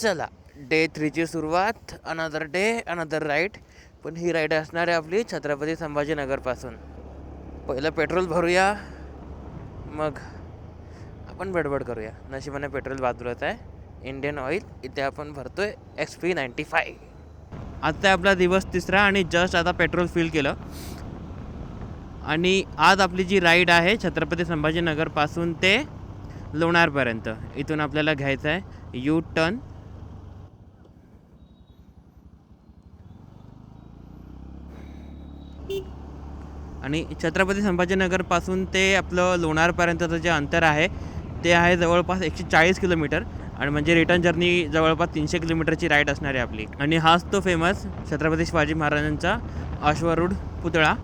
चला. डे थ्रीची सुरुवात another day another ride पण ही राईड असणार आहे आपली छत्रपती संभाजीनगरपासून. पहिलं पेट्रोल भरूया. मग आपण बडबड करूया. नशिबाने पेट्रोल बाजूलाच आहे. इंडियन ऑइल इथे आपण भरतो आहे एक्स पी नाईन्टी फाय आजचा आपला दिवस तिसरा आणि जस्ट आता पेट्रोल फिल केलं. आणि आज आपली जी राईड आहे छत्रपती संभाजीनगरपासून ते लोणारपर्यंत इथून आपल्याला घ्यायचं आहे यू टर्न आणि छत्रपती संभाजीनगरपासून ते आपलं लोणारपर्यंतचं जे अंतर आहे ते आहे जवळपास एकशे चाळीस किलोमीटर. आणि म्हणजे रिटर्न जर्नी जवळपास तीनशे किलोमीटरची राईड असणार आहे आपली. आणि हाच तो फेमस छत्रपती शिवाजी महाराजांचा अश्वरूढ पुतळा.